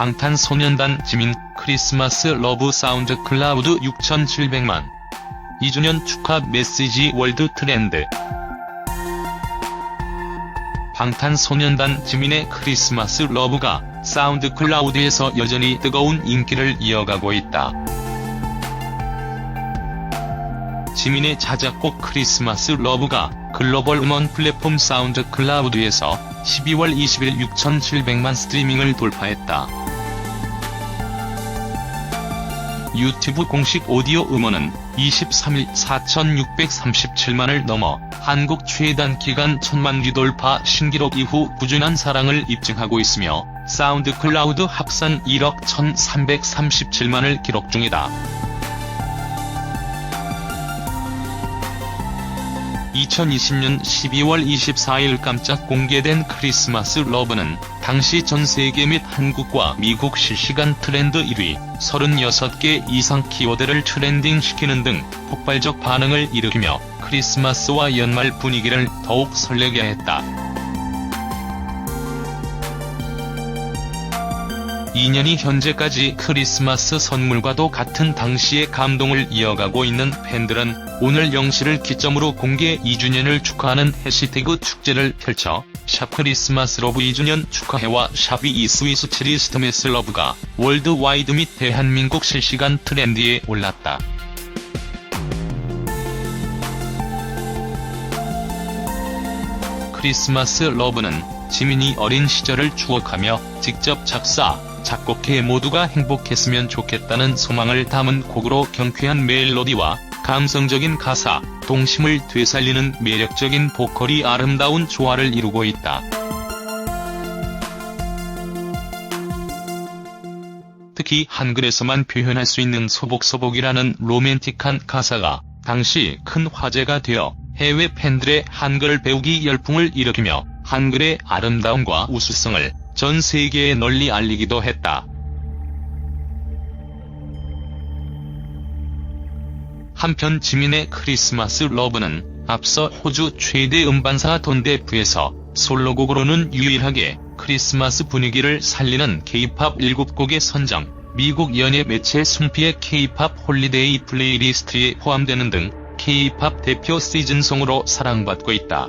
방탄소년단 지민 크리스마스 러브 사운드 클라우드 6,700만 2주년 축하 메시지 월드 트렌드 방탄소년단 지민의 크리스마스 러브가 사운드 클라우드에서 여전히 뜨거운 인기를 이어가고 있다. 지민의 자작곡 크리스마스 러브가 글로벌 음원 플랫폼 사운드 클라우드에서 12월 20일 6,700만 스트리밍을 돌파했다. 유튜브 공식 오디오 음원은 23일 4,637만을 넘어 한국 최단 기간 1,000만 뷰 돌파 신기록 이후 꾸준한 사랑을 입증하고 있으며 사운드 클라우드 합산 1억 1,337만을 기록 중이다. 2020년 12월 24일 깜짝 공개된 크리스마스 러브는 당시 전 세계 및 한국과 미국 실시간 트렌드 1위, 36개 이상 키워드를 트렌딩시키는 등 폭발적 반응을 일으키며 크리스마스와 연말 분위기를 더욱 설레게 했다. 2년이 현재까지 크리스마스 선물과도 같은 당시의 감동을 이어가고 있는 팬들은 오늘 0시를 기점으로 공개 2주년을 축하하는 해시태그 축제를 펼쳐 샵 크리스마스 러브 2주년 축하해와 샵이 이스위스 크리스트메스 러브가 월드와이드 및 대한민국 실시간 트렌드에 올랐다. 크리스마스 러브는 지민이 어린 시절을 추억하며 직접 작사, 작곡해 모두가 행복했으면 좋겠다는 소망을 담은 곡으로 경쾌한 멜로디와 감성적인 가사, 동심을 되살리는 매력적인 보컬이 아름다운 조화를 이루고 있다. 특히 한글에서만 표현할 수 있는 소복소복이라는 로맨틱한 가사가 당시 큰 화제가 되어 해외 팬들의 한글을 배우기 열풍을 일으키며 한글의 아름다움과 우수성을 전 세계에 널리 알리기도 했다. 한편 지민의 크리스마스 러브는 앞서 호주 최대 음반사 돈데프에서 솔로곡으로는 유일하게 크리스마스 분위기를 살리는 K-팝 7곡의 선정, 미국 연예 매체 숨피의 K-팝 홀리데이 플레이리스트에 포함되는 등 K-팝 대표 시즌송으로 사랑받고 있다.